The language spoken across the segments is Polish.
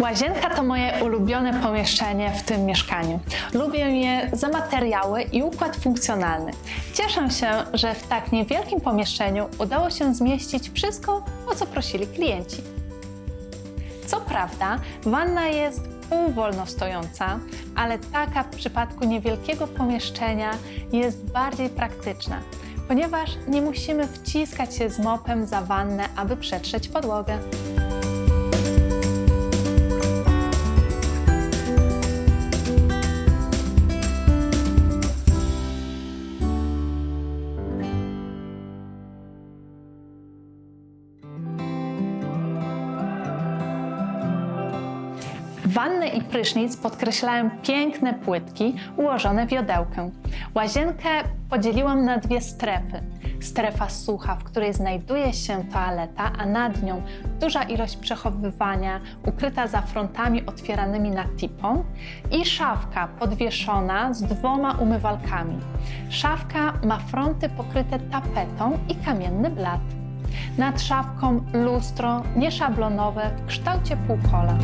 Łazienka to moje ulubione pomieszczenie w tym mieszkaniu. Lubię je za materiały i układ funkcjonalny. Cieszę się, że w tak niewielkim pomieszczeniu udało się zmieścić wszystko, o co prosili klienci. Co prawda, wanna jest półwolno stojąca, ale taka w przypadku niewielkiego pomieszczenia jest bardziej praktyczna, ponieważ nie musimy wciskać się z mopem za wannę, aby przetrzeć podłogę. Wannę i prysznic podkreślają piękne płytki ułożone w jodełkę. Łazienkę podzieliłam na dwie strefy. Strefa sucha, w której znajduje się toaleta, a nad nią duża ilość przechowywania ukryta za frontami otwieranymi na tipą i szafka podwieszona z dwoma umywalkami. Szafka ma fronty pokryte tapetą i kamienny blat. Nad szafką lustro nieszablonowe w kształcie półkola.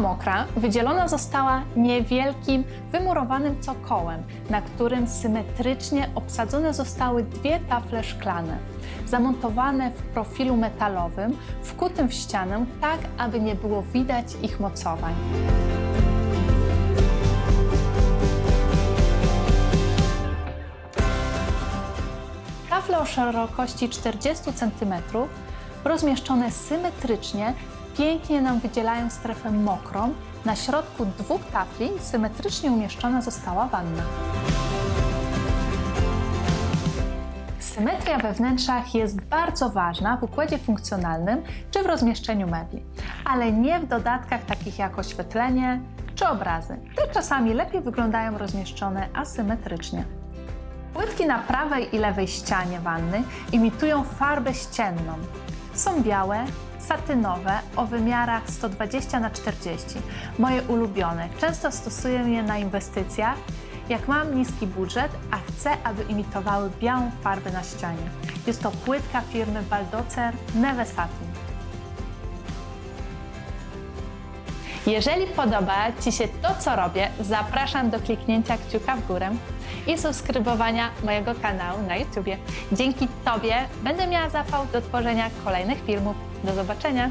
Mokra wydzielona została niewielkim, wymurowanym cokołem, na którym symetrycznie obsadzone zostały dwie tafle szklane, zamontowane w profilu metalowym, wkutym w ścianę, tak aby nie było widać ich mocowań. Tafle o szerokości 40 cm, rozmieszczone symetrycznie, pięknie nam wydzielają strefę mokrą. Na środku dwóch tafli symetrycznie umieszczona została wanna. Symetria we wnętrzach jest bardzo ważna w układzie funkcjonalnym czy w rozmieszczeniu mebli, ale nie w dodatkach takich jak oświetlenie czy obrazy. Te czasami lepiej wyglądają rozmieszczone asymetrycznie. Płytki na prawej i lewej ścianie wanny imitują farbę ścienną. Są białe, satynowe, o wymiarach 120 na 40 Moje ulubione. Często stosuję je na inwestycjach, jak mam niski budżet, a chcę, aby imitowały białą farbę na ścianie. Jest to płytka firmy Baldocer Neve Satin. Jeżeli podoba Ci się to, co robię, zapraszam do kliknięcia kciuka w górę i subskrybowania mojego kanału na YouTubie. Dzięki Tobie będę miała zapał do tworzenia kolejnych filmów. Do zobaczenia!